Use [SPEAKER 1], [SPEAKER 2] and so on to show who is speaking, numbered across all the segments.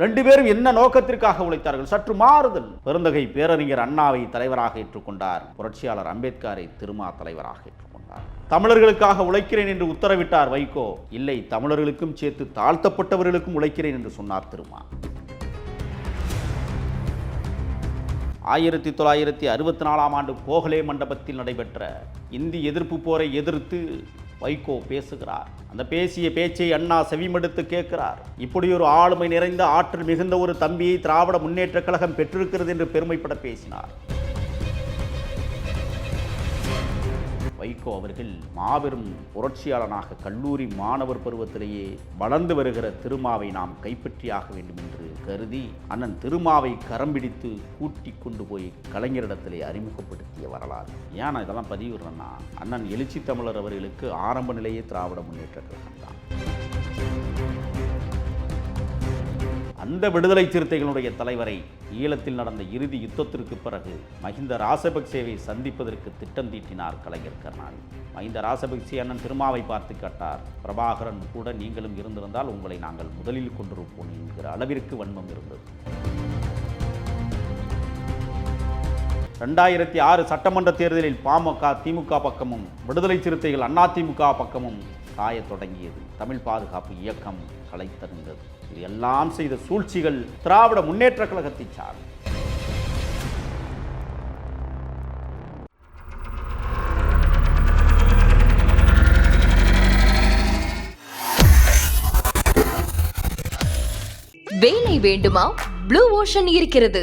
[SPEAKER 1] ரெண்டு பேரும் என்ன நோக்கத்திற்காக உழைத்தார்கள்? சற்று மாறுதல். பெருந்தகை பேரறிஞர் அண்ணாவை தலைவராக ஏற்றுக்கொண்டார். புரட்சியாளர் அம்பேத்கரை திருமா தலைவராக ஏற்றுக்கொண்டார். தமிழர்களுக்காக உழைக்கிறேன் என்று உத்தரவிட்டார் வைகோ. இல்லை தமிழர்களுக்கும் சேர்த்து தாழ்த்தப்பட்டவர்களுக்கும் உழைக்கிறேன் என்று சொன்னார் திருமா. ஆயிரத்தி தொள்ளாயிரத்தி அறுபத்தி நாலாம் ஆண்டு கோகலே மண்டபத்தில் நடைபெற்ற இந்தி எதிர்ப்பு போரை எதிர்த்து வைகோ பேசுகிறார். அந்த பேசிய பேச்சை அண்ணா செவிமடுத்து கேட்கிறார். இப்படி ஒரு ஆளுமை நிறைந்த ஆற்றல் மிகுந்த ஒரு தம்பியை திராவிட முன்னேற்றக் கழகம் பெற்றிருக்கிறது என்று பெருமைப்பட பேசினார். வைகோ அவர்கள் மாபெரும் புரட்சியாளனாக கல்லூரி மாணவர் பருவத்திலேயே வளர்ந்து வருகிற திருமாவை நாம் கைப்பற்றியாக வேண்டும் என்று கருதி அண்ணன் திருமாவை கரம் பிடித்து கூட்டி கொண்டு போய் கலைஞரிடத்திலே அறிமுகப்படுத்திய வரலாறு. ஏன் நான் இதெல்லாம் பதிவிடுறேன்னா அண்ணன் எழுச்சி தமிழர் அவர்களுக்கு ஆரம்ப நிலையே திராவிட முன்னேற்ற கழகம் தான். அந்த விடுதலை சிறுத்தைகளுடைய தலைவரை ஈழத்தில் நடந்த இறுதி யுத்தத்திற்கு பிறகு மஹிந்த ராசபக்சேவை சந்திப்பதற்கு திட்டம் தீட்டினார் கலைஞர் கருணாநிதி. மஹிந்த ராசபக்சே அண்ணன் திருமாவை பார்த்து கேட்டார் பிரபாகரன் கூட நீங்களும் இருந்திருந்தால் உங்களை நாங்கள் முதலில் கொண்டிருப்போம் என்கிற அளவிற்கு வன்மம் இருந்தது. ரெண்டாயிரத்தி ஆறு சட்டமன்ற தேர்தலில் பாமக திமுக பக்கமும் விடுதலை சிறுத்தைகள் அதிமுக பக்கமும் சாய தொடங்கியது. தமிழ் பாதுகாப்பு இயக்கம் கலைத்தறிந்தது இது எல்லாம் செய்த சூழ்ச்சிகள் திராவிட முன்னேற்ற கழகத்தை சார்
[SPEAKER 2] வேலை வேண்டுமா? ப்ளூ ஓஷன் இருக்கிறது.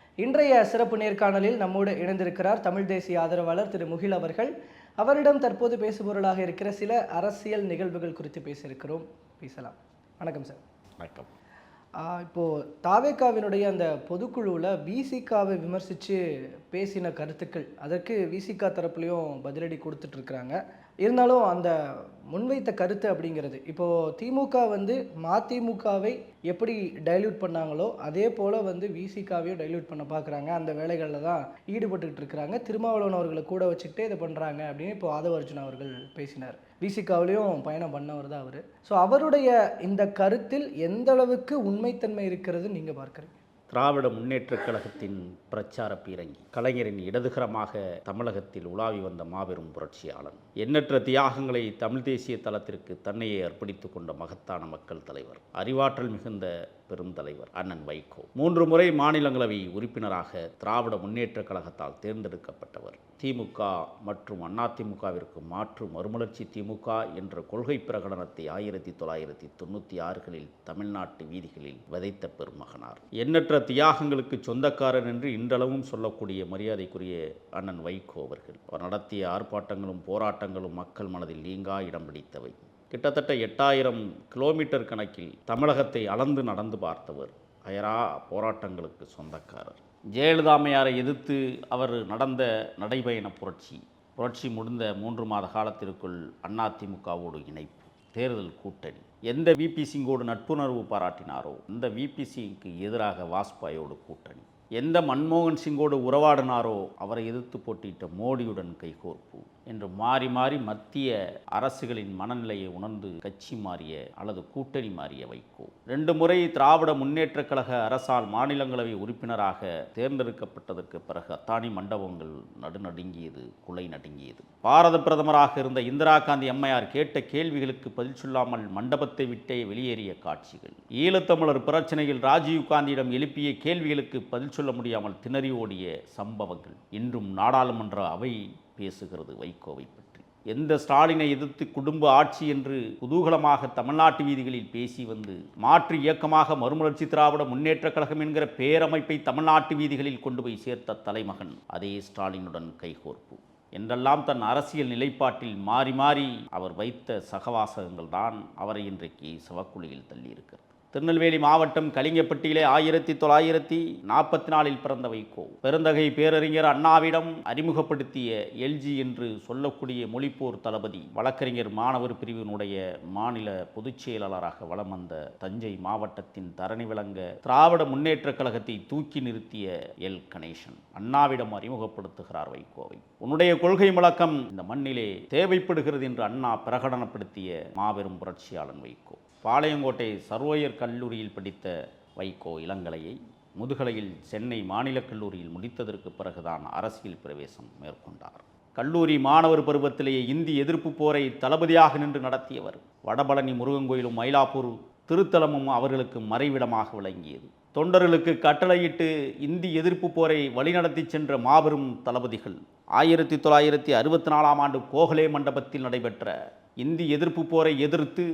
[SPEAKER 3] இன்றைய சிறப்பு நேர்காணலில் நம்மோடு இணைந்திருக்கிறார் தமிழ் தேசிய ஆதரவாளர் திரு முகில் அவர்கள். அவரிடம் தற்போது பேசுபொருளாக இருக்கிற சில அரசியல் நிகழ்வுகள் குறித்து பேசியிருக்கிறோம். பேசலாம். வணக்கம் சார்.
[SPEAKER 1] வணக்கம்.
[SPEAKER 3] ஆஹ் இப்போ தாவேக்காவினுடைய அந்த பொதுக்குழுவில் விசிகாவை விமர்சித்து பேசின கருத்துக்கள் அதற்கு விசிகா தரப்புலையும் பதிலடி கொடுத்துட்டு இருக்கிறாங்க. இருந்தாலும் அந்த முன்வைத்த கருத்து அப்படிங்கிறது. இப்போது திமுக வந்து மதிமுகவை எப்படி டைல்யூட் பண்ணாங்களோ அதே போல் வந்து விசிகாவையும் டைல்யூட் பண்ண பார்க்குறாங்க அந்த வேலைகளில் தான் ஈடுபட்டுக்கிட்டு இருக்கிறாங்க. திருமாவளவன் அவர்களை கூட வச்சுக்கிட்டே இதை பண்ணுறாங்க அப்படின்னு இப்போ ஆதவர்ஜுன் அவர்கள் பேசினார். விசிகாவிலையும் பயணம் பண்ணவர் தான் அவர். ஸோ அவருடைய இந்த கருத்தில் எந்த அளவுக்கு உண்மைத்தன்மை இருக்கிறது நீங்கள் பார்க்குறீங்க?
[SPEAKER 1] திராவிட முன்னேற்றக் கழகத்தின் பிரச்சார பீரங்கி. கலைஞரின் இடதுகரமாக தமிழகத்தில் உலாவி வந்த மாபெரும் புரட்சியாளன். எண்ணற்ற தியாகங்களை தமிழ் தேசிய தளத்திற்கு தன்னையே அர்ப்பணித்துக் கொண்ட மகத்தான மக்கள் தலைவர். அறிவாற்றல் மிகுந்த பெருந்தலைவர் அண்ணன் வைகோ. மூன்று முறை மாநிலங்களவை உறுப்பினராக திராவிட முன்னேற்றக் கழகத்தால் தேர்ந்தெடுக்கப்பட்டவர். திமுக மற்றும் அதிமுகவிற்கு மாற்று மறுமலர்ச்சி திமுக என்ற கொள்கை பிரகடனத்தை ஆயிரத்தி தொள்ளாயிரத்தி தொண்ணூற்றி ஆறுகளில் தமிழ்நாட்டு வீதிகளில் விதைத்த பெருமகனார். எண்ணற்ற தியாகங்களுக்கு சொந்தக்காரன் என்று இன்றளவும் சொல்லக்கூடிய மரியாதைக்குரிய அண்ணன் வைகோ அவர்கள். அவர் நடத்திய ஆர்ப்பாட்டங்களும் போராட்டங்களும் மக்கள் மனதில் நீங்கா இடம் பிடித்தவை. கிட்டத்தட்ட எட்டாயிரம் கிலோமீட்டர் கணக்கில் தமிழகத்தை அளந்து நடந்து பார்த்தவர் அயரா போராட்டங்களுக்கு சொந்தக்காரர். ஜெயலலிதாமையாரை எதிர்த்து அவர் நடந்த நடைபயண புரட்சி புரட்சி முடிந்த மூன்று மாத காலத்திற்குள் அதிமுகவோடு இணைப்பு தேர்தல் கூட்டணி. எந்த விபி சிங்கோடு நட்புணர்வு பாராட்டினாரோ அந்த விபி சிங்க்கு எதிராக வாஜ்பாயோடு கூட்டணி. எந்த மன்மோகன் சிங்கோடு உறவாடினாரோ அவரை எதிர்த்து போட்டியிட்ட மோடியுடன் கைகோர்ப்பு. என்று மாறி மாறி மத்திய அரசுகளின் மனநிலையை உணர்ந்து கட்சி மாறிய அல்லது கூட்டணி மாறிய வைகோ. ரெண்டு முறை திராவிட முன்னேற்றக் கழக அரசால் மாநிலங்களவை உறுப்பினராக தேர்ந்தெடுக்கப்பட்டதற்கு பிறகு அத்தானி மண்டபங்கள் நடுநடுங்கியது குலை நடுங்கியது. பாரத பிரதமராக இருந்த இந்திரா காந்தி அம்மையார் கேட்ட கேள்விகளுக்கு பதில் சொல்லாமல் மண்டபத்தை விட்டே வெளியேறிய காட்சிகள். ஈழத்தமிழர் பிரச்சனையில் ராஜீவ் காந்தியிடம் எழுப்பிய கேள்விகளுக்கு பதில் சொல்ல முடியாமல் திணறி ஓடிய சம்பவங்கள். இன்றும் நாடாளுமன்ற அவை பேசுகிறது வைகோவை பற்றி. எந்த ஸ்டாலினை எதிர்த்து குடும்ப ஆட்சி என்று குதூகலமாக தமிழ்நாட்டு வீதிகளில் பேசி வந்து மாற்று இயக்கமாக மறுமலர்ச்சி திராவிட முன்னேற்றக் கழகம் என்கிற பேரமைப்பை தமிழ்நாட்டு வீதிகளில் கொண்டு போய் சேர்த்த தலைமகன் அதே ஸ்டாலினுடன் கைகோர்ப்பு. என்றெல்லாம் தன் அரசியல் நிலைப்பாட்டில் மாறி மாறி அவர் வைத்த சகவாசகங்கள் தான் அவரை இன்றைக்கு சவக்குழியில் தள்ளியிருக்கிறது. திருநெல்வேலி மாவட்டம் கலிங்கப்பட்டியிலே ஆயிரத்தி தொள்ளாயிரத்தி நாற்பத்தி நாலில் பிறந்த வைகோ. பெருந்தகை பேரறிஞர் அண்ணாவிடம் அறிமுகப்படுத்திய எல்ஜி என்று சொல்லக்கூடிய மொழிப்போர் தளபதி வழக்கறிஞர் மாணவர் பிரிவினுடைய மாநில பொதுச் செயலாளராக வலம் வந்த தஞ்சை மாவட்டத்தின் தரணி விளங்க திராவிட முன்னேற்றக் கழகத்தை தூக்கி நிறுத்திய எல். கணேசன் அண்ணாவிடம் அறிமுகப்படுத்துகிறார் வைகோவை. உன்னுடைய கொள்கை முழக்கம் இந்த மண்ணிலே தேவைப்படுகிறது என்று அண்ணா பிரகடனப்படுத்திய மாபெரும் புரட்சியாளன் வைகோ. பாளையங்கோட்டை சர்வோயர் கல்லூரியில் படித்த வைகோ இளங்கலையை முதுகலையில் சென்னை மாநிலக் கல்லூரியில் முடித்ததற்கு பிறகுதான் அரசியல் பிரவேசம் மேற்கொண்டார். கல்லூரி மாணவர் பருவத்திலேயே இந்தி எதிர்ப்பு போரை தளபதியாக நின்று நடத்தியவர் வடபழனி முருகன் கோயிலும் மயிலாப்பூர் திருத்தலமும் அவர்களுக்கு மறைவிடமாக விளங்கியது. தொண்டர்களுக்கு கட்டளையிட்டு இந்தி எதிர்ப்பு போரை வழிநடத்தி சென்ற மாபெரும் தளபதிகள் ஆயிரத்தி தொள்ளாயிரத்தி அறுபத்தி நாலாம் ஆண்டு கோகலே மண்டபத்தில் நடைபெற்ற இந்தி எதிர்ப்பு போரை எதிர்த்து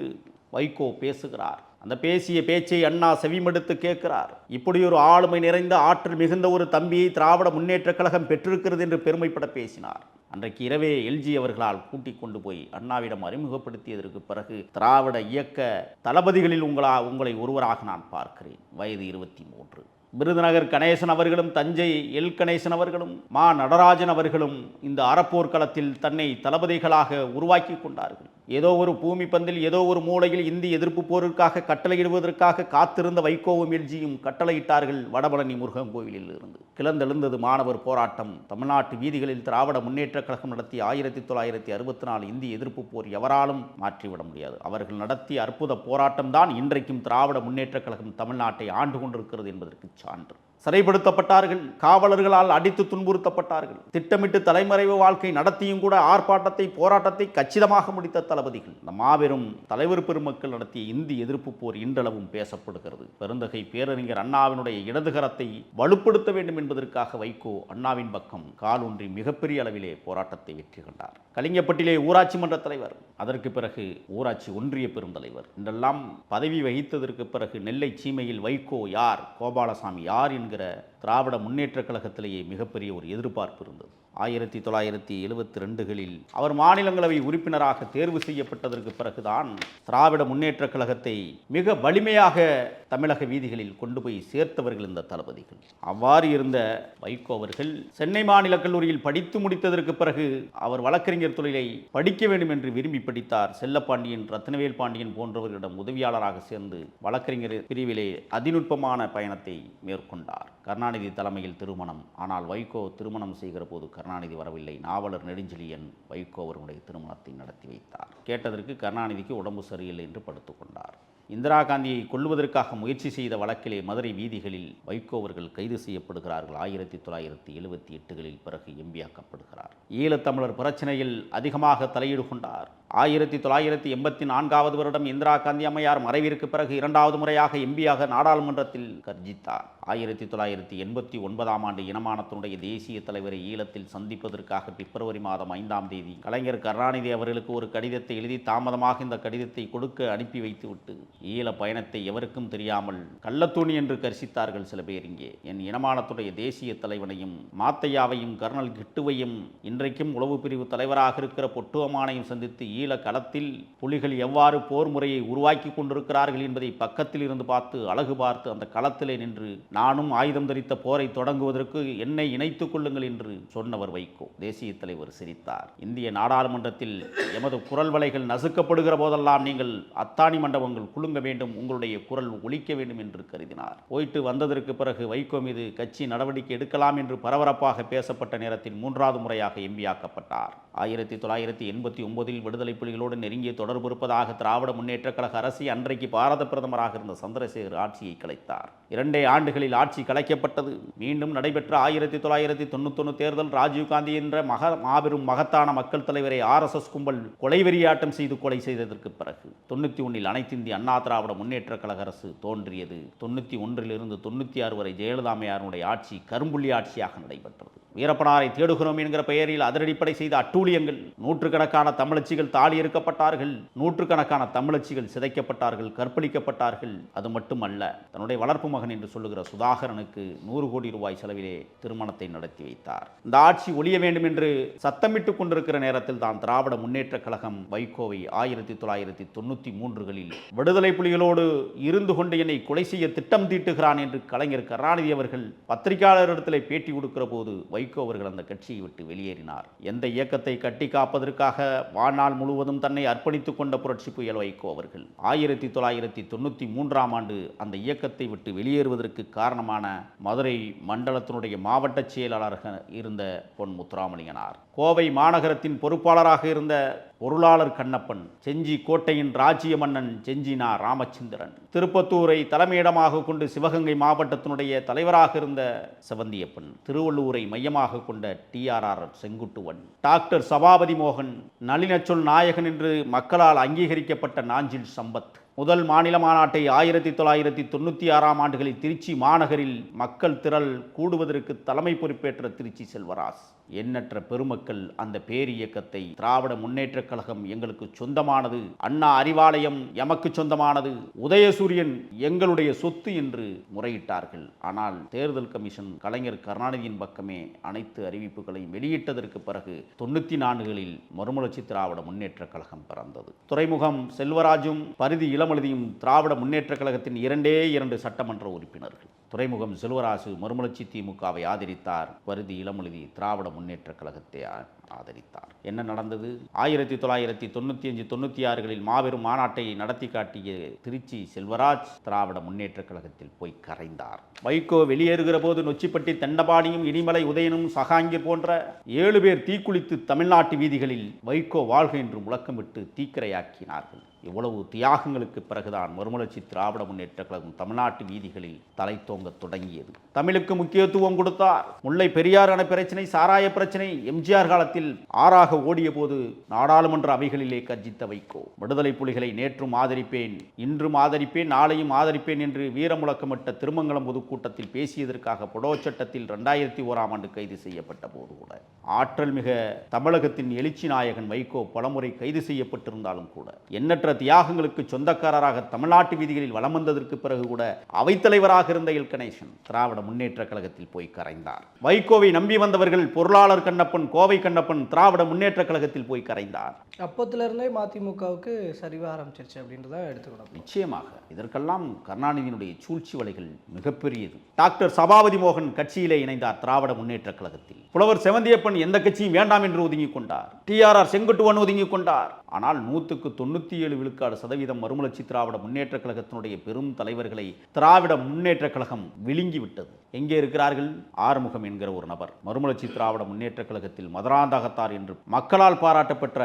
[SPEAKER 1] வைகோ பேசுகிறார். அந்த பேசிய பேச்சை அண்ணா செவிமடுத்து கேட்கிறார். இப்படி ஒரு ஆளுமை நிறைந்த ஆற்றல் மிகுந்த ஒரு தம்பியை திராவிட முன்னேற்றக் கழகம் பெற்றிருக்கிறது என்று பெருமைப்பட பேசினார். அன்றைக்கு இரவே எல்ஜி அவர்களால் கூட்டிக் கொண்டு போய் அண்ணாவிடம் அறிமுகப்படுத்தியதற்கு பிறகு திராவிட இயக்க தளபதிகளில் உங்களா உங்களை ஒருவராக நான் பார்க்கிறேன். வயது இருபத்தி மூன்று. விருதுநகர் கணேசன் அவர்களும் தஞ்சை எல். கணேசன் அவர்களும் மா. நடராஜன் அவர்களும் இந்த அறப்போர் களத்தில் தன்னை தளபதிகளாக உருவாக்கி கொண்டார்கள். ஏதோ ஒரு பூமி பந்தில் ஏதோ ஒரு மூலையில் இந்தி எதிர்ப்பு போருக்காக கட்டளையிடுவதற்காக காத்திருந்த வைகோவும் எல்ஜியும் கட்டளையிட்டார்கள் வடபழனி முருகன் கோவிலில் இருந்து. கிளந்தெழுந்தது மாணவர் போராட்டம். தமிழ்நாட்டு வீதிகளில் திராவிட முன்னேற்றக் கழகம் நடத்திய ஆயிரத்தி தொள்ளாயிரத்தி அறுபத்தி நாலு இந்தி எதிர்ப்பு போர் எவராலும் மாற்றிவிட முடியாது. அவர்கள் நடத்திய அற்புத போராட்டம் தான் இன்றைக்கும் திராவிட முன்னேற்றக் கழகம் தமிழ்நாட்டை ஆண்டு கொண்டிருக்கிறது என்பதற்கு சான்று சிறைப்படுத்தப்பட்டார்கள் காவலர்களால் அடித்து துன்புறுத்தப்பட்டார்கள். திட்டமிட்டு தலைமறைவு வாழ்க்கை நடத்தியும் கூட ஆர்ப்பாட்டத்தை போராட்டத்தை கச்சிதமாக முடித்த தளபதிகள். இந்த மாபெரும் தலைவர் பெருமக்கள் நடத்திய இந்தி எதிர்ப்பு போர் இன்றளவும் பேசப்படுகிறது. பெருந்தகை பேரறிஞர் அண்ணாவினுடைய இடதுகரத்தை வலுப்படுத்த வேண்டும் என்பதற்காக வைகோ அண்ணாவின் பக்கம் காலூன்றி மிகப்பெரிய அளவிலே போராட்டத்தை வெற்றி கண்டார். கலிங்கப்பட்டிலே ஊராட்சி மன்ற தலைவர் அதற்கு பிறகு ஊராட்சி ஒன்றிய பெருந்தலைவர் இன்றெல்லாம் பதவி வகித்ததற்கு பிறகு நெல்லை சீமையில் வைகோ யார் கோபாலசாமி யார் என்று என்கிற திராவிட முன்னேற்றக் கழகத்திலேயே மிகப்பெரிய ஒரு எதிர்பார்ப்பு இருந்தது. ஆயிரத்தி தொள்ளாயிரத்தி எழுபத்தி ரெண்டுகளில் அவர் மாநிலங்களவை உறுப்பினராக தேர்வு செய்யப்பட்டதற்கு பிறகுதான் திராவிட முன்னேற்றக் கழகத்தை மிக வலிமையாக தமிழக வீதிகளில் கொண்டு போய் சேர்த்தவர்கள் இந்த தளபதிகள். அவ்வாறு இருந்த வைகோ அவர்கள் சென்னை மாநில கல்லூரியில் படித்து முடித்ததற்கு பிறகு அவர் வழக்கறிஞர் தொழிலை படிக்க வேண்டும் என்று விரும்பி படித்தார். செல்லப்பாண்டியன் ரத்னவேல் பாண்டியன் போன்றவர்களிடம் உதவியாளராக சேர்ந்து வழக்கறிஞர் பிரிவிலே அதிநுட்பமான பயணத்தை மேற்கொண்டார். கருணாநிதி தலைமையில் திருமணம். ஆனால் வைகோ திருமணம் செய்கிற போது கருணாநிதி வரவில்லை. நாவலர் நெடுஞ்செழியன் வைகோ அவர்களுடைய திருமணத்தை நடத்தி வைத்தார். கேட்டதற்கு கருணாநிதிக்கு உடம்பு சரியில்லை என்று படுத்துக்கொண்டார் இந்திரா காந்தியை கொல்லுவதற்காக முயற்சி செய்த வழக்கிலே மதுரை வீதிகளில் வைகோ அவர்கள் கைது செய்யப்படுகிறார்கள். ஆயிரத்தி தொள்ளாயிரத்தி எழுபத்தி எட்டுகளில் பிறகு எம்பியாக்கப்படுகிறார். ஈழத்தமிழர் பிரச்சனையில் அதிகமாக தலையீடு கொண்டார் ஆயிரத்தி தொள்ளாயிரத்தி எண்பத்தி நான்காவது வருடம் இந்திரா காந்தி அம்மையார் மறைவிற்கு பிறகு இரண்டாவது முறையாக எம்பியாக நாடாளுமன்றத்தில் கர்ஜித்தார். ஆயிரத்தி தொள்ளாயிரத்தி எண்பத்தி ஒன்பதாம் ஆண்டு இனமானத்தினுடைய தேசிய தலைவரை ஈழத்தில் சந்திப்பதற்காக பிப்ரவரி மாதம் ஐந்தாம் தேதி கலைஞர் கருணாநிதி அவர்களுக்கு ஒரு கடிதத்தை எழுதி தாமதமாக இந்த கடிதத்தை கொடுக்க அனுப்பி வைத்துவிட்டு ஈழ பயணத்தை எவருக்கும் தெரியாமல் கள்ளத்தூணி என்று கர்சித்தார்கள் சில பேர் இங்கே. என் இனமானத்துடைய தேசிய தலைவனையும் மாத்தையாவையும் கர்னல் கிட்டுவையும் இன்றைக்கும் உளவு பிரிவு தலைவராக இருக்கிற பொட்டுவமானையும் சந்தித்து ஈழ களத்தில் புலிகள் எவ்வாறு போர் முறையை உருவாக்கி கொண்டிருக்கிறார்கள் என்பதை பக்கத்தில் இருந்து பார்த்து அழகு பார்த்து அந்த களத்திலே நின்று நானும் ஆயுதம் தரித்த போரை தொடங்குவதற்கு என்னை இணைத்துக் கொள்ளுங்கள் என்று சொன்னவர் வைகோ. தேசிய தலைவர் சிரித்தார். இந்திய நாடாளுமன்றத்தில் எமது குரல் வலைகள் நசுக்கப்படுகிற போதெல்லாம் நீங்கள் அத்தானி மண்டபங்கள் குலுங்க வேண்டும் உங்களுடைய குரல் ஒழிக்க வேண்டும் என்று கருதினார். போயிட்டு வந்ததற்கு பிறகு வைகோ மீது கட்சி நடவடிக்கை எடுக்கலாம் என்று பரபரப்பாக பேசப்பட்ட நேரத்தில் மூன்றாவது முறையாக எம்பியாக்கப்பட்டார். ஆயிரத்தி தொள்ளாயிரத்தி எண்பத்தி ஒன்பதில் விடுதலை புலிகளோடு நெருங்கிய தொடர்பு இருப்பதாக திராவிட முன்னேற்றக் கழக அரசு அன்றைக்கு பாரத பிரதமராக இருந்த சந்திரசேகர் ஆட்சியை கலைத்தார். இரண்டே ஆண்டுகளில் ஆட்சி கலைக்கப்பட்டது. மீண்டும் நடைபெற்ற ஆயிரத்தி தொள்ளாயிரத்தி தொண்ணூத்தொன்று தேர்தல் ராஜீவ்காந்தி என்ற மக மாபெரும் மகத்தான மக்கள் தலைவரை ஆர்எஸ்எஸ் கும்பல் கொலைவெறியாட்டம் செய்து கொலை செய்ததற்கு பிறகு தொண்ணூற்றி ஒன்றில் அனைத்திந்திய அண்ணா திராவிட முன்னேற்றக் கழக அரசு தோன்றியது. தொண்ணூற்றி ஒன்றிலிருந்து தொண்ணூற்றி ஆறு வரை ஜெயலலிதாமையாருடைய ஆட்சி கரும்புள்ளி ஆட்சியாக நடைபெற்றது. வீரப்பனாரை தேடுகிறோம் என்கிற பெயரில் அதிரடிப்படை செய்த அட்டூழியங்கள் நூற்றுக்கணக்கான தமிழச்சிகள் தாலி இருக்கப்பட்டார்கள் நூற்றுக்கணக்கான தமிழச்சிகள் சிதைக்கப்பட்டார்கள் கற்பழிக்கப்பட்டார்கள். அது மட்டுமல்ல தன்னுடைய வளர்ப்பு மகன் என்று சொல்லுகிற சுதாகரனுக்கு நூறு கோடி ரூபாய் செலவிலே திருமணத்தை நடத்தி வைத்தார். இந்த ஆட்சி ஒழிய வேண்டும் என்று சத்தமிட்டுக் கொண்டிருக்கிற நேரத்தில் தான் திராவிட முன்னேற்ற கழகம் வைகோவை ஆயிரத்தி தொள்ளாயிரத்தி தொண்ணூற்றி மூன்றுகளில் விடுதலை புலிகளோடு இருந்து கொண்டு என்னை கொலை செய்ய திட்டம் தீட்டுகிறான் என்று கலைஞர் கருணாநிதி அவர்கள் பத்திரிகையாளரிடத்தில் பேட்டி கொடுக்கிற போது வைகோ அவர்கள் அந்த கட்சியை விட்டு வெளியேறினார். எந்த இயக்கத்தை கட்டி காப்பதற்காக வாழ்நாள் முழுவதும் தன்னை அர்ப்பணித்துக் கொண்ட புரட்சி புயல் வைகோ அவர்கள். ஆயிரத்தி தொள்ளாயிரத்தி தொண்ணூற்றி மூன்றாம் ஆண்டு அந்த இயக்கத்தை விட்டு வெளியேறுவதற்கு காரணமான மதுரை மண்டலத்தினுடைய மாவட்ட செயலாளராக இருந்த பொன் முத்துராமலிங்கனார். கோவை மாநகரத்தின் பொறுப்பாளராக இருந்த பொருளாளர் கண்ணப்பன் செஞ்சி கோட்டையின் ராஜ்ய மன்னன் செஞ்சினா ராமச்சந்திரன். திருப்பத்தூரை தலைமையிடமாக கொண்டு சிவகங்கை மாவட்டத்தினுடைய தலைவராக இருந்த செவந்தியப்பன் திருவள்ளூரை மையமாக கொண்ட டிஆர்ஆர் செங்குட்டுவன் டாக்டர் சபாபதி மோகன் நளினச்சொல் நாயகன் என்று மக்களால் அங்கீகரிக்கப்பட்ட நாஞ்சில் சம்பத். முதல் மாநில மாநாட்டை ஆயிரத்தி தொள்ளாயிரத்தி தொண்ணூற்றி ஆறாம் ஆண்டுகளில் திருச்சி மாநகரில் மக்கள் திரள் கூடுவதற்கு தலைமை பொறுப்பேற்ற திருச்சி செல்வராஸ் எண்ணற்ற பெருமக்கள் அந்த பேரியக்கத்தை திராவிட முன்னேற்றக் கழகம் எங்களுக்கு சொந்தமானது. அண்ணா அறிவாலயம் எமக்கு சொந்தமானது. உதயசூரியன் எங்களுடைய சொத்து என்று முறையிட்டார்கள். ஆனால் தேர்தல் கமிஷன் கலைஞர் கருணாநிதியின் பக்கமே அனைத்து அறிவிப்புகளையும் வெளியிட்டதற்கு பிறகு தொண்ணூற்றி நான்குகளில் மறுமலர்ச்சி திராவிட முன்னேற்றக் கழகம் பிறந்தது. துறைமுகம் செல்வராஜும் பரிதி இளமழுதியும் திராவிட முன்னேற்றக் கழகத்தின் இரண்டே இரண்டு சட்டமன்ற உறுப்பினர்கள். துறைமுகம் செல்வராசு மறுமலர்ச்சி திமுகவை ஆதரித்தார். வருதி இளமழுதி திராவிட முன்னேற்றக் கழகத்தை ஆதரித்தார். என்ன நடந்தது? ஆயிரத்தி தொள்ளாயிரத்தி தொண்ணூற்றி அஞ்சு தொண்ணூற்றி ஆறுகளில் மாபெரும் மாநாட்டை நடத்தி காட்டிய திருச்சி செல்வராஜ் திராவிட முன்னேற்றக் கழகத்தில் போய் கரைந்தார். வைகோ வெளியேறுகிற போது நொச்சிப்பட்டி தண்டபாணியும் இனிமலை உதயனும் சகாங்கி போன்ற ஏழு பேர் தீக்குளித்து தமிழ்நாட்டு வீதிகளில் வைகோ வாழ்க என்று முழக்கமிட்டு தீக்கிரையாக்கினார்கள். இவ்வளவு தியாகங்களுக்கு பிறகுதான் மறுமலர்ச்சி திராவிட முன்னேற்ற கழகம் தமிழ்நாட்டு வீதிகளில் தலை தோங்க தொடங்கியது. தமிழுக்கு முக்கியத்துவம் கொடுத்தார். முல்லை பெரியார் அணை பிரச்சனை சாராய பிரச்சனை எம்ஜிஆர் காலத்தில் ஆறாக ஓடிய போது நாடாளுமன்ற அவைகளிலே கர்ஜித்த வைக்கோ விடுதலை புலிகளை நேற்றும் ஆதரிப்பேன் இன்றும் ஆதரிப்பேன் நாளையும் ஆதரிப்பேன் என்று வீரமுழக்கமிட்ட திருமங்கலம் பொதுக்கூட்டத்தில் பேசியதற்காக பொடோ சட்டத்தில் ரெண்டாயிரத்தி ஓராம் ஆண்டு கைது செய்யப்பட்ட போது கூட ஆற்றல் மிக தமிழகத்தின் எழுச்சி நாயகன் வைகோ பலமுறை கைது செய்யப்பட்டிருந்தாலும் கூட எண்ணற்ற தியாகங்களுக்கு சொந்தக்காரராக தமிழ்நாட்டு வீதிகளில் வலம் வந்ததற்கு பிறகு கூட அவைத்தலைவராக இருந்த எல். கணேசன் திராவிட முன்னேற்ற கழகத்தில் போய் கரைந்தார். வைகோவை நம்பி வந்தவர்கள் பொருளாளர் கண்ணப்பன் கோவை கண்ணப்பன் திராவிட முன்னேற்ற கழகத்தில் போய் கரைந்தார்.
[SPEAKER 3] அப்போத்துலேருந்தே மதிமுகவுக்கு சரிவ ஆரம்பிச்சிருச்சு அப்படின்றத எடுத்துக்கணும்.
[SPEAKER 1] நிச்சயமாக. இதற்கெல்லாம் கருணாநிதியினுடைய சூழ்ச்சி வலைகள் மிகப்பெரியது. டாக்டர் சபாபதி மோகன் கட்சியிலே இணைந்தார் திராவிட முன்னேற்ற கழகத்தில். புலவர் செவந்தியப்பன் எந்த கட்சியும் வேண்டாம் என்று ஒதுங்கிக் கொண்டார். டிஆர்ஆர் செங்குட்டுவன் ஒதுங்கிக் கொண்டார். ஆனால் நூற்றுக்கு தொண்ணூற்றி ஏழு விழுக்காடு சதவீதம் மறுமலர்ச்சி திராவிட முன்னேற்ற கழகத்தினுடைய பெரும் தலைவர்களை திராவிட முன்னேற்ற கழகம் விழுங்கிவிட்டது. எங்கே இருக்கிறார்கள்? ஆறுமுகம் என்கிற ஒரு நபர். மறுமலர்ச்சி திராவிட முன்னேற்ற கழகத்தில் மதுராந்தகத்தார் என்று மக்களால் பாராட்டப்பெற்ற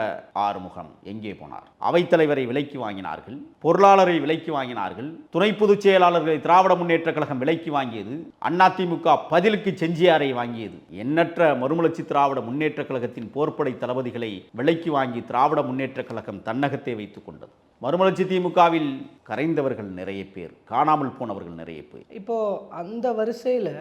[SPEAKER 1] ஆறுமுகம் எங்கே போனார்? அவைத்தலைவரை விலைக்கு வாங்கினார்கள் பொருளாளரை விலைக்கு வாங்கினார்கள் துணை பொதுச் செயலாளர்களை திராவிட முன்னேற்ற கழகம் விலைக்கு வாங்கியது அதிமுக பதிலுக்கு செஞ்சியாரை வாங்கியது. எண்ணற்ற மறுமலர்ச்சி திராவிட முன்னேற்ற கழகத்தின் போர்ப்படை தளபதிகளை விலைக்கு வாங்கி திராவிட முன்னேற்ற கழகம் தன்னகத்தை வைத்துக் கொண்டது மறுமலர்ச்சி திமுகவில் கரைந்தவர்கள் நிறைய பேர் காணாமல் போனவர்கள் நிறைய பேர்.
[SPEAKER 3] இப்போ அந்த வரிசையில்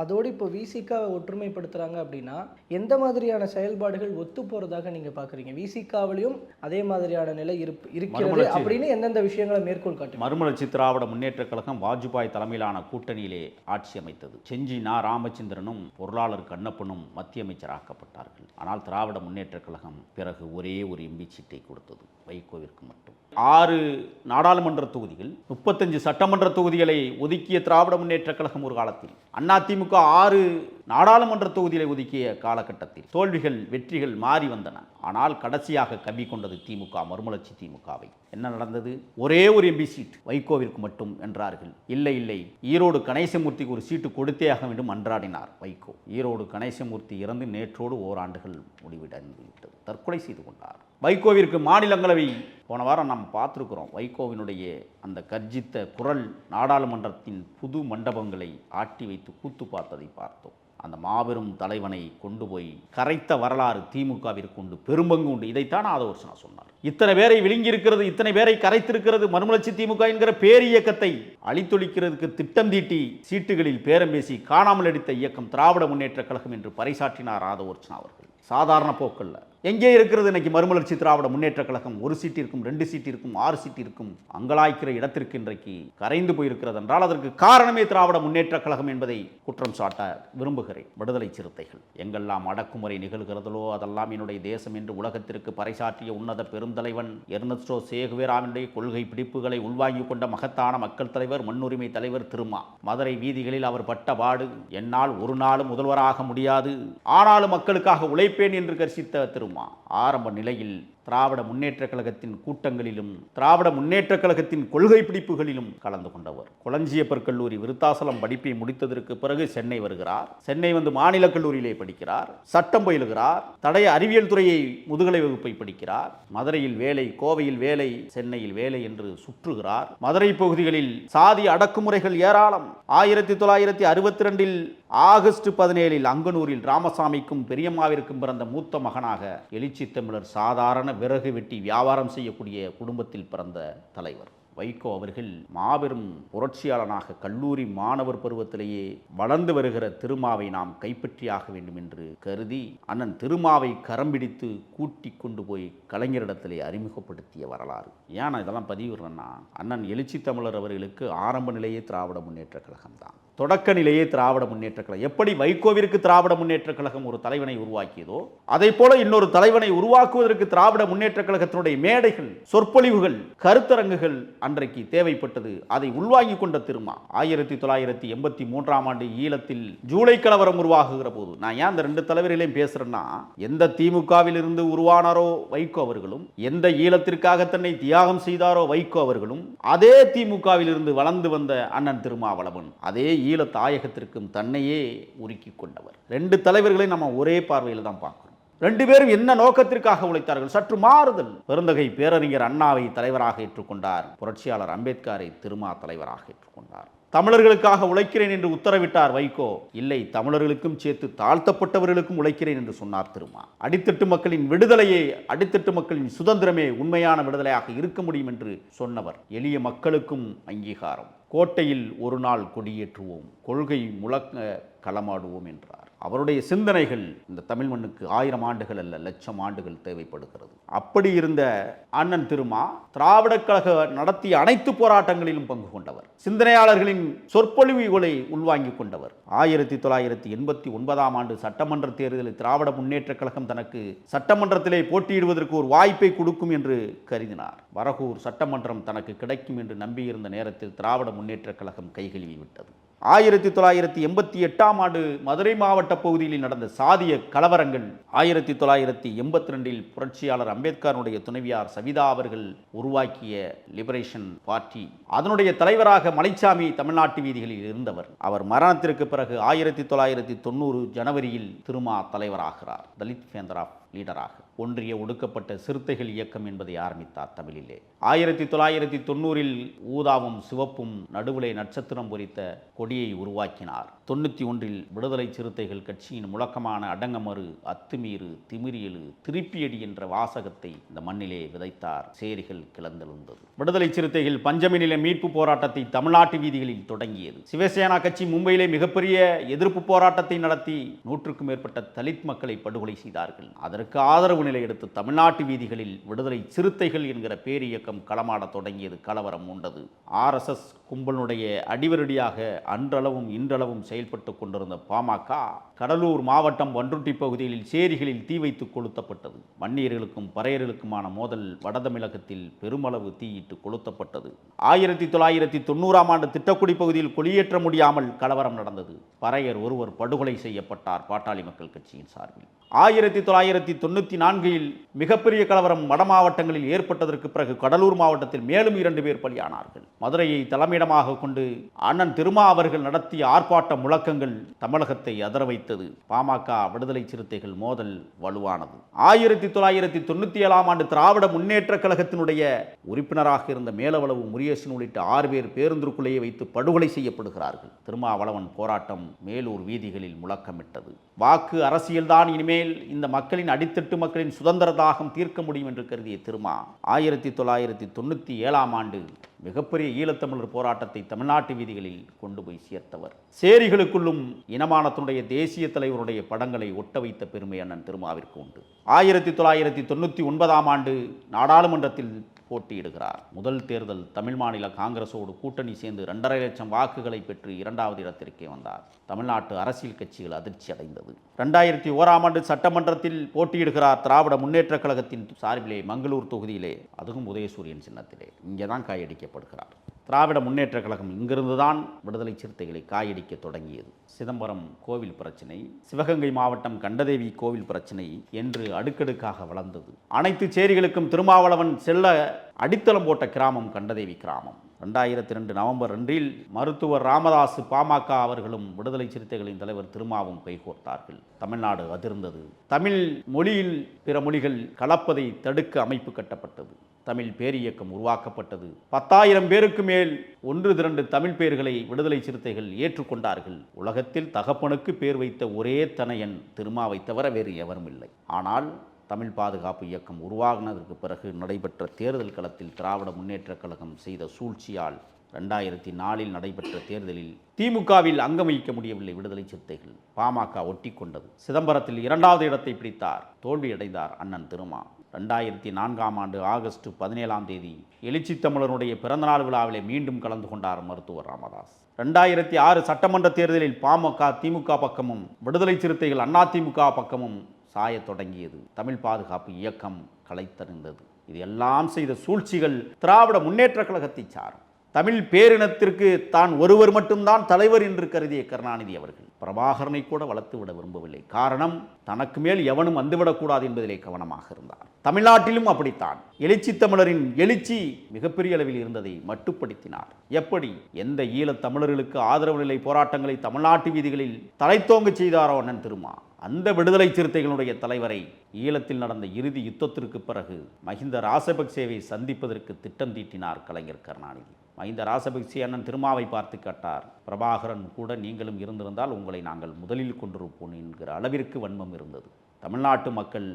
[SPEAKER 3] அதோடு இப்போ விசிகாவை ஒற்றுமைப்படுத்துகிறாங்க அப்படின்னா எந்த மாதிரியான செயல்பாடுகள் ஒத்து போகிறதாக நீங்கள் பார்க்குறீங்க விசிகாவிலையும் அதே மாதிரியான நிலை இருப் இருக்கிறது. அப்படின்னு எந்தெந்த விஷயங்களை மேற்கோள் காட்டுங்க.
[SPEAKER 1] மறுமலர்ச்சி திராவிட முன்னேற்ற கழகம் வாஜ்பாய் தலைமையிலான கூட்டணியிலே ஆட்சி அமைத்தது. செஞ்சி நா. ராமச்சந்திரனும் பொருளாளர் கண்ணப்பனும் மத்திய அமைச்சராக்கப்பட்டார்கள் ஆனால் திராவிட முன்னேற்ற கழகம் பிறகு ஒரே ஒரு எம்பி சீட்டை கொடுத்தது. வைகோவிற்கு மட்டும். ஆறு நாடாளுமன்ற தொகுதிகள் முப்பத்தஞ்சு சட்டமன்ற தொகுதிகளை ஒதுக்கிய திராவிட முன்னேற்ற கழகம் ஒரு காலத்தில். அதிமுக ஆறு நாடாளுமன்ற தொகுதிகளை ஒதுக்கிய காலகட்டத்தில் தோல்விகள் வெற்றிகள் மாறி வந்தன. ஆனால் கடைசியாக கவி கொண்டது திமுக மறுமலர்ச்சி திமுகவை. என்ன நடந்தது? ஒரே ஒரு எம்பி சீட் வைகோவிற்கு மட்டும் என்றார்கள். இல்லை இல்லை. ஈரோடு கணேசமூர்த்திக்கு ஒரு சீட்டு கொடுத்தே ஆக வேண்டும் அன்றாடினார் வைகோ. ஈரோடு கணேசமூர்த்தி இறந்து நேற்றோடு ஓராண்டுகள் முடிவடைந்து விட்டது தற்கொலை செய்து கொண்டார். வைகோவிற்கு மாநிலங்களவை போன வாரம் நாம் பார்த்துருக்குறோம். வைகோவினுடைய அந்த கர்ஜித்த குரல் நாடாளுமன்றத்தின் புது மண்டபங்களை ஆட்டி வைத்து கூத்து பார்த்ததை பார்த்தோம். அந்த மாபெரும் தலைவனை கொண்டு போய் கரைத்த வரலாறு திமுகவிற்கு உண்டு. பெரும்பங்கு உண்டு. இதைத்தான் ஆதவர்சனா சொன்னார். இத்தனை பேரை விழுங்கி இருக்கிறது இத்தனை பேரை கரைத்திருக்கிறது மறுமலர்ச்சி திமுக என்கிற பேரியக்கத்தை அழித்தொழிக்கிறதுக்கு திட்டம் தீட்டி சீட்டுகளில் பேரம் பேசி காணாமல் அடித்த இயக்கம் திராவிட முன்னேற்ற கழகம் என்று பறைசாற்றினார் ஆதவர்சனா அவர்கள். சாதாரண போக்கல்ல. எங்கே இருக்கிறது இன்னைக்கு மறுமலர்ச்சி திராவிட முன்னேற்ற கழகம்? ஒரு சீட்டு இருக்கும் ரெண்டு சீட்டு இருக்கும் ஆறு சீட்டு இருக்கும். அங்கலாய்க்கிற இடத்திற்கு இன்றைக்கு கரைந்து போயிருக்கிறது என்றால் அதற்கு காரணமே திராவிட முன்னேற்ற கழகம் என்பதை குற்றம் சாட்ட விரும்புகிறேன். விடுதலை சிறுத்தைகள். எங்கெல்லாம் அடக்குமுறை நிகழ்கிறதோ அதெல்லாம் என்னுடைய தேசம் என்று உலகத்திற்கு பறைசாற்றிய உன்னத பெருந்தலைவன் எர்னஸ்டோ சேகுவேராவினுடைய கொள்கை பிடிப்புகளை உள்வாங்கிக் கொண்ட மகத்தான மக்கள் தலைவர் மண்ணுரிமை தலைவர் திருமா. மதுரை வீதிகளில் அவர் பட்ட பாடு என்னால் ஒரு நாளும் முதல்வராக முடியாது. ஆனாலும் மக்களுக்காக உழைப்பேன் என்று கர்சித்த திருமா ஆரம்ப நிலையில் திராவிட முன்னேற்ற கழகத்தின் கூட்டங்களிலும் திராவிட முன்னேற்ற கழகத்தின் கொள்கை பிடிப்புகளிலும் கலந்து கொண்டவர். குளஞ்சியப்பர் கல்லூரி விருத்தாசலம் படிப்பை முடித்ததற்கு பிறகு சென்னை வருகிறார். சென்னை வந்து மாநில கல்லூரியிலே படிக்கிறார். சட்டம் பயிலுகிறார். தடைய அறிவியல் துறையை முதுகலை வகுப்பை படிக்கிறார். மதுரையில் வேலை கோவையில் வேலை சென்னையில் வேலை என்று சுற்றுகிறார். மதுரை பகுதிகளில் சாதி அடக்குமுறைகள் ஏராளம். ஆயிரத்தி தொள்ளாயிரத்தி அறுபத்தி ரெண்டில் ஆகஸ்ட் பதினேழில் அங்கனூரில் ராமசாமிக்கும் பெரியம்மாவிற்கும் பிறந்த மூத்த மகனாக எழுச்சி தமிழர் சாதாரண விறகு வெட்டி வியாபாரம் செய்யக்கூடிய குடும்பத்தில் பிறந்த தலைவர். வைகோ அவர்கள் மாபெரும் புரட்சியாளனாக கல்லூரி மாணவர் பருவத்திலேயே வளர்ந்து வருகிற திருமாவை நாம் கைப்பற்றியாக வேண்டும் என்று கருதி அண்ணன் திருமாவை கரம் பிடித்து கூட்டி கொண்டு போய் கலைஞரிடத்திலே அறிமுகப்படுத்திய வரலாறு. ஏன் நான் இதெல்லாம் பதிவிடுறேன்னா அண்ணன் எழுச்சி தமிழர் அவர்களுக்கு ஆரம்ப நிலையே திராவிட முன்னேற்ற கழகம் தான். தொடக்க நிலையே திராவிட முன்னேற்ற கழகம். எப்படி வைகோவிற்கு திராவிட முன்னேற்ற கழகம் ஒரு தலைவனை உருவாக்கியதோ அதை போல இன்னொரு தலைவனை உருவாக்குவதற்கு திராவிட முன்னேற்ற கழகத்தினுடைய மேடைகள் சொற்பொழிவுகள் கருத்தரங்குகள் அன்றைக்கு தேவைப்பட்டது அதை உள்வாங்கிக் கொண்ட திருமா. ஆயிரத்தி தொள்ளாயிரத்தி எண்பத்தி மூன்றாம் ஆண்டு ஈழத்தில் ஜூலை கலவரம் உருவாகுகிற போது நான் ஏன் அந்த ரெண்டு தலைவர்களையும் பேசுறேன்னா எந்த திமுகவில் இருந்து உருவானாரோ வைகோ அவர்களும் எந்த ஈழத்திற்காக தன்னை தியாகம் செய்தாரோ வைகோ அவர்களும் அதே திமுகவில் இருந்து வளர்ந்து வந்த அண்ணன் திருமாவளவன் அதே ஈழ தாயகத்திற்கும் தன்னையே உருக்கி கொண்டவர். ரெண்டு தலைவர்களை நம்ம ஒரே பார்வையில் தான் பார்க்கிறோம். ரெண்டு பேரும் என்ன நோக்கத்திற்காக உழைத்தார்கள்? சற்று மாறுதல். பெருந்தகை பேரறிஞர் அண்ணாவை தலைவராக ஏற்றுக்கொண்டார். புரட்சியாளர் அம்பேத்கரை திருமா தலைவராக ஏற்றுக்கொண்டார். தமிழர்களுக்காக உழைக்கிறேன் என்று உத்தரவிட்டார் வைகோ. இல்லை தமிழர்களுக்கும் சேர்த்து தாழ்த்தப்பட்டவர்களுக்கும் உழைக்கிறேன் என்று சொன்னார் திருமா. அடித்தட்டு மக்களின் விடுதலையே அடித்தட்டு மக்களின் சுதந்திரமே உண்மையான விடுதலையாக இருக்க முடியும் என்று சொன்னவர் எளிய மக்களுக்கும் அங்கீகாரம். கோட்டையில் ஒரு நாள் கொடியேற்றுவோம். கொள்கை முழக்க களமாடுவோம் என்றார். அவருடைய சிந்தனைகள் இந்த தமிழ் மண்ணுக்கு ஆயிரம் ஆண்டுகள் அல்ல லட்சம் ஆண்டுகள் தேவைப்படுகிறது. அப்படி இருந்த அண்ணன் திருமா திராவிடக் கழக நடத்திய அனைத்து போராட்டங்களிலும் பங்கு கொண்டவர். சிந்தனையாளர்களின் சொற்பொழிவுகளை உள்வாங்கிக் கொண்டவர். ஆயிரத்தி தொள்ளாயிரத்தி எண்பத்தி ஒன்பதாம் ஆண்டு சட்டமன்ற தேர்தலில் திராவிட முன்னேற்றக் கழகம் தனக்கு சட்டமன்றத்திலே போட்டியிடுவதற்கு ஒரு வாய்ப்பை கொடுக்கும் என்று கருதினார். வரகூர் சட்டமன்றம் தனக்கு கிடைக்கும் என்று நம்பியிருந்த நேரத்தில் திராவிட முன்னேற்றக் கழகம் கைகழுவி விட்டது ஆயிரத்தி தொள்ளாயிரத்தி எண்பத்தி எட்டாம் ஆண்டு மதுரை மாவட்ட பகுதியில் நடந்த சாதிய கலவரங்கள். ஆயிரத்தி தொள்ளாயிரத்தி எண்பத்தி ரெண்டில் புரட்சியாளர் அம்பேத்கருடைய துணைவியார் சவிதா அவர்கள் உருவாக்கிய லிபரேஷன் பார்ட்டி அதனுடைய தலைவராக மலைச்சாமி தமிழ்நாட்டு வீதிகளில் இருந்தவர். அவர் மரணத்திற்கு பிறகு ஆயிரத்தி தொள்ளாயிரத்தி தொண்ணூறு ஜனவரியில் திருமா தலைவராகிறார். தலித் கேந்திரா லீடராக ஒன்றிய ஒடுக்கப்பட்ட சிறுத்தைகள் இயக்கம் என்பதை ஆரம்பித்தார் தமிழிலே. ஆயிரத்தி தொள்ளாயிரத்தி தொண்ணூறில் ஊதாவும் சிவப்பும் நடுவிலை நட்சத்திரம் பொறித்த கொடியை உருவாக்கினார். தொண்ணூற்றி ஒன்றில் விடுதலை சிறுத்தைகள் கட்சியின் முழக்கமான அடங்கமறு அத்துமீறு திமிரியலு திருப்பியடி என்ற வாசகத்தை இந்த மண்ணிலே விதைத்தார். சேரிகள் கிளந்தெழுந்தது விடுதலை சிறுத்தைகள் பஞ்சமி நில மீட்பு போராட்டத்தை தமிழ்நாட்டு வீதிகளில் தொடங்கியது. சிவசேனா கட்சி மும்பையிலே மிகப்பெரிய எதிர்ப்பு போராட்டத்தை நடத்தி நூற்றுக்கும் மேற்பட்ட தலித் மக்களை படுகொலை செய்தார்கள். அதற்கு ஆதரவு நிலை எடுத்து தமிழ்நாட்டு வீதிகளில் விடுதலை சிறுத்தைகள் என்கிற பேரியக்கம் களமாடத் தொடங்கியது கலவரம் உண்டது ஆர்எஸ்எஸ் கும்பலுடைய அடிவரடியாக அன்றளவும் இன்றளவும் செயல்பட்டு கொண்டிருந்த பாமக கடலூர் மாவட்டம் ஒன்றுட்டி பகுதியில் சேரிகளில் தீ வைத்து கொளுத்தப்பட்டது. வன்னியர்களுக்கும் பறையர்களுக்குமான மோதல் வடதமிழகத்தில் பெருமளவு தீயிட்டு கொளுத்தப்பட்டது. ஆயிரத்தி தொள்ளாயிரத்தி தொண்ணூறாம் ஆண்டு திட்டக்குடி பகுதியில் கொடியேற்ற முடியாமல் கலவரம் நடந்தது. பறையர் ஒருவர் படுகொலை செய்யப்பட்டார் பாட்டாளி மக்கள் கட்சியின் சார்பில். ஆயிரத்தி தொள்ளாயிரத்தி தொள்ளாயிரத்தி தொண்ணூற்றி நான்கில் மிகப்பெரிய கலவரம் வட மாவட்டங்களில் ஏற்பட்டதற்கு பிறகு கடலூர் மாவட்டத்தில் மேலும் இரண்டு பேர் பலியானார்கள். மதுரையை தலைமையிடமாக கொண்டு அண்ணன் திருமா அவர்கள் நடத்திய ஆர்ப்பாட்ட முழக்கங்கள் தமிழகத்தை அதர வைத்தது. பாமக விடுதலை சிறுத்தைகள் மோதல் வலுவானது. ஆயிரத்தி தொள்ளாயிரத்தி தொண்ணூற்றி ஏழாம் ஆண்டு திராவிட முன்னேற்ற கழகத்தினுடைய உறுப்பினராக இருந்த மேலவளவு முரியேசன் உள்ளிட்ட ஆறு பேர் பேருந்திற்குள்ளேயே வைத்து படுகொலை செய்யப்படுகிறார்கள். திருமாவளவன் போராட்டம் மேலூர் வீதிகளில் முழக்கமிட்டது. வாக்கு அரசியல்தான் இனிமேல் இந்த மக்களின் அடித்தட்டு மக்களின் சுதந்திர தாகம் தீர்க்க முடியும் என்று கருதிய திருமா ஆயிரத்தி தொள்ளாயிரத்தி தொண்ணூற்றி ஏழாம் ஆண்டு மிகப்பெரிய ஈழத்தமிழர் போராட்டத்தை தமிழ்நாட்டு வீதிகளில் கொண்டு போய் சேர்த்தவர். சேரிகளுக்குள்ளும் இனமானத்துடைய தேசிய தலைவருடைய படங்களை ஒட்ட வைத்த பெருமை அண்ணன் திருமாவிற்கு உண்டு. ஆயிரத்தி தொள்ளாயிரத்தி தொண்ணூற்றி ஒன்பதாம் ஆண்டு நாடாளுமன்றத்தில் போட்டியிடுகிறார். முதல் தேர்தல் தமிழ் மாநில காங்கிரஸோடு கூட்டணி சேர்ந்து இரண்டரை லட்சம் வாக்குகளை பெற்று இரண்டாவது இடத்திற்கே வந்தார். தமிழ்நாட்டு அரசியல் கட்சிகள் அதிர்ச்சி அடைந்தது. ரெண்டாயிரத்தி ஓராம் ஆண்டு சட்டமன்றத்தில் போட்டியிடுகிறார் திராவிட முன்னேற்ற கழகத்தின் சார்பிலே மங்களூர் தொகுதியிலே அதுவும் உதயசூரியன் சின்னத்திலே. இங்கே தான் காயடிக்கப்படுகிறார். திராவிட முன்னேற்ற கழகம் இங்கிருந்து தான் விடுதலை சிறுத்தைகளை காயடிக்க தொடங்கியது. சிதம்பரம் கோவில் பிரச்சனை சிவகங்கை மாவட்டம் கண்டதேவி கோவில் பிரச்சனை என்று அடுக்கடுக்காக வளர்ந்தது. அனைத்து சேரிகளுக்கும் திருமாவளவன் செல்ல அடித்தளம் போட்ட கிராமம் கண்டதேவி கிராமம். ரெண்டாயிரத்தி ரெண்டு நவம்பர் ரெண்டில் மருத்துவர் ராமதாசு பாமக அவர்களும் விடுதலை சிறுத்தைகளின் தலைவர் திருமாவும் கைகோர்த்தார்கள். தமிழ்நாடு அதிர்ந்தது. தமிழ் மொழியில் பிற மொழிகள் கலப்பதை தடுக்க அமைப்பு கட்டப்பட்டது. தமிழ் பேரியக்கம் உருவாக்கப்பட்டது. பத்தாயிரம் பேருக்கு மேல் ஒன்று திரண்டு தமிழ் பெயர்களை விடுதலை சிறுத்தைகள் ஏற்றுக்கொண்டார்கள். உலகத்தில் தகப்பனுக்கு பேர் வைத்த ஒரே தனையன் திருமாவை தவிர வேறு எவரும் இல்லை ஆனால் தமிழ் பாதுகாப்பு இயக்கம் உருவாகினதற்கு பிறகு நடைபெற்ற தேர்தல் களத்தில் திராவிட முன்னேற்றக் கழகம் செய்த சூழ்ச்சியால் ரெண்டாயிரத்தி நாலில் நடைபெற்ற தேர்தலில் திமுகவில் அங்கம் வகிக்க முடியவில்லை விடுதலை சிறுத்தைகள். பாமக ஒட்டி கொண்டது. சிதம்பரத்தில் இரண்டாவது இடத்தை பிடித்தார். தோல்வியடைந்தார் அண்ணன் திருமா. ரெண்டாயிரத்தி நான்காம் ஆண்டு ஆகஸ்ட் பதினேழாம் தேதி எழுச்சி தமிழனுடைய பிறந்தநாள் விழாவிலே மீண்டும் கலந்து கொண்டார் மருத்துவர் ராமதாஸ். ரெண்டாயிரத்தி ஆறு சட்டமன்ற தேர்தலில் பாமக திமுக பக்கமும் விடுதலை சிறுத்தைகள் அண்ணா திமுக பக்கமும் சாயத் தொடங்கியது. தமிழ் பாதுகாப்பு இயக்கம் களைத்தறிந்தது. இது எல்லாம் செய்த சூழ்ச்சிகள் திராவிட முன்னேற்ற கழகத்தை சாரும். தமிழ் பேரினத்திற்கு தான் ஒருவர் மட்டும்தான் தலைவர் என்று கருதிய கருணாநிதி அவர்கள் பிரபாகரனை கூட வளர்த்து விட விரும்பவில்லை. காரணம் தனக்கு மேல் எவனும் வந்துவிடக்கூடாது என்பதிலே கவனமாக இருந்தார். தமிழ்நாட்டிலும் அப்படித்தான். எழுச்சி தமிழரின் எழுச்சி மிகப்பெரிய அளவில் இருந்ததை மட்டுப்படுத்தினார். எப்படி எந்த ஈழத் தமிழர்களுக்கு ஆதரவு நிலை போராட்டங்களை தமிழ்நாட்டு வீதிகளில் தலைத்தோங்க செய்தாரோ அண்ணன் திருமா? அந்த விடுதலை சிறுத்தைகளுடைய தலைவரை ஈழத்தில் நடந்த இறுதி யுத்தத்திற்கு பிறகு மஹிந்த ராசபக்சேவை சந்திப்பதற்கு திட்டம் தீட்டினார் கலைஞர் கருணாநிதி. மஹிந்த ராசபக்சே அண்ணன் திருமாவை பார்த்து கேட்டார் பிரபாகரன் கூட நீங்களும் இருந்திருந்தால் உங்களை நாங்கள் முதலில் கொண்டிருப்போம் என்கிற அளவிற்கு வன்மம் இருந்தது. தமிழ்நாட்டு மக்கள்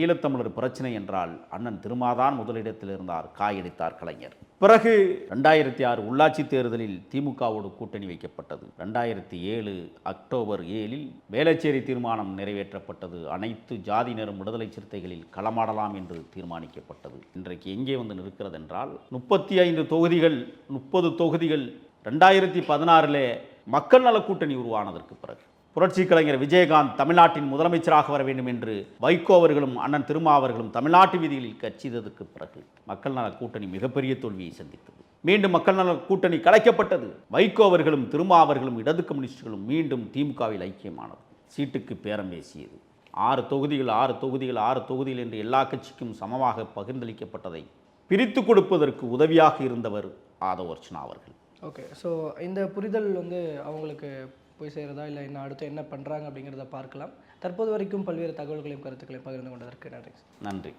[SPEAKER 1] ஈழத்தமிழர் பிரச்சனை என்றால் அண்ணன் திருமாதான் முதலிடத்தில் இருந்தார் காயடித்தார் கலைஞர். பிறகு ரெண்டாயிரத்தி ஆறு உள்ளாட்சி தேர்தலில் திமுகவோடு கூட்டணி வைக்கப்பட்டது. ரெண்டாயிரத்தி ஏழு அக்டோபர் ஏழில் வேளச்சேரி தீர்மானம் நிறைவேற்றப்பட்டது. அனைத்து ஜாதியினரும் விடுதலை சிறுத்தைகளில் களமாடலாம் என்று தீர்மானிக்கப்பட்டது. இன்றைக்கு எங்கே வந்து நிற்கிறது என்றால் முப்பத்தி ஐந்து தொகுதிகள் முப்பது தொகுதிகள் ரெண்டாயிரத்தி பதினாறிலே மக்கள் நல கூட்டணி உருவானதற்கு பிறகு. புரட்சி கலைஞர் விஜயகாந்த் தமிழ்நாட்டின் முதலமைச்சராக வர வேண்டும் என்று வைகோ அவர்களும் அண்ணன் திருமா அவர்களும் தமிழ்நாட்டு வீதிகளில் கட்சிதற்கு பிறகு மக்கள் நல கூட்டணி மிகப்பெரிய தோல்வியை சந்தித்தது. மீண்டும் மக்கள் நல கூட்டணி கலைக்கப்பட்டது. வைகோ அவர்களும் திருமா அவர்களும் இடது கம்யூனிஸ்டுகளும் மீண்டும் திமுகவில் ஐக்கியமானது. சீட்டுக்கு பேரம் பேசியது. ஆறு தொகுதிகள் ஆறு தொகுதிகள் ஆறு தொகுதிகள் என்று எல்லா கட்சிக்கும் சமமாக பகிர்ந்தளிக்கப்பட்டதை பிரித்து கொடுப்பதற்கு உதவியாக இருந்தவர் ஆதவர்ச்சனா அவர்கள்.
[SPEAKER 3] ஓகே. ஸோ இந்த புரிதல் வந்து அவங்களுக்கு போய் சேருதா? இல்லை இன்னும் அடுத்து என்ன பண்ணுறாங்க அப்படிங்கிறத பார்க்கலாம். தற்போது வரைக்கும் பல்வேறு தகவல்களையும் கருத்துக்களையும் பகிர்ந்து கொண்டதற்கு நன்றி
[SPEAKER 1] நன்றி.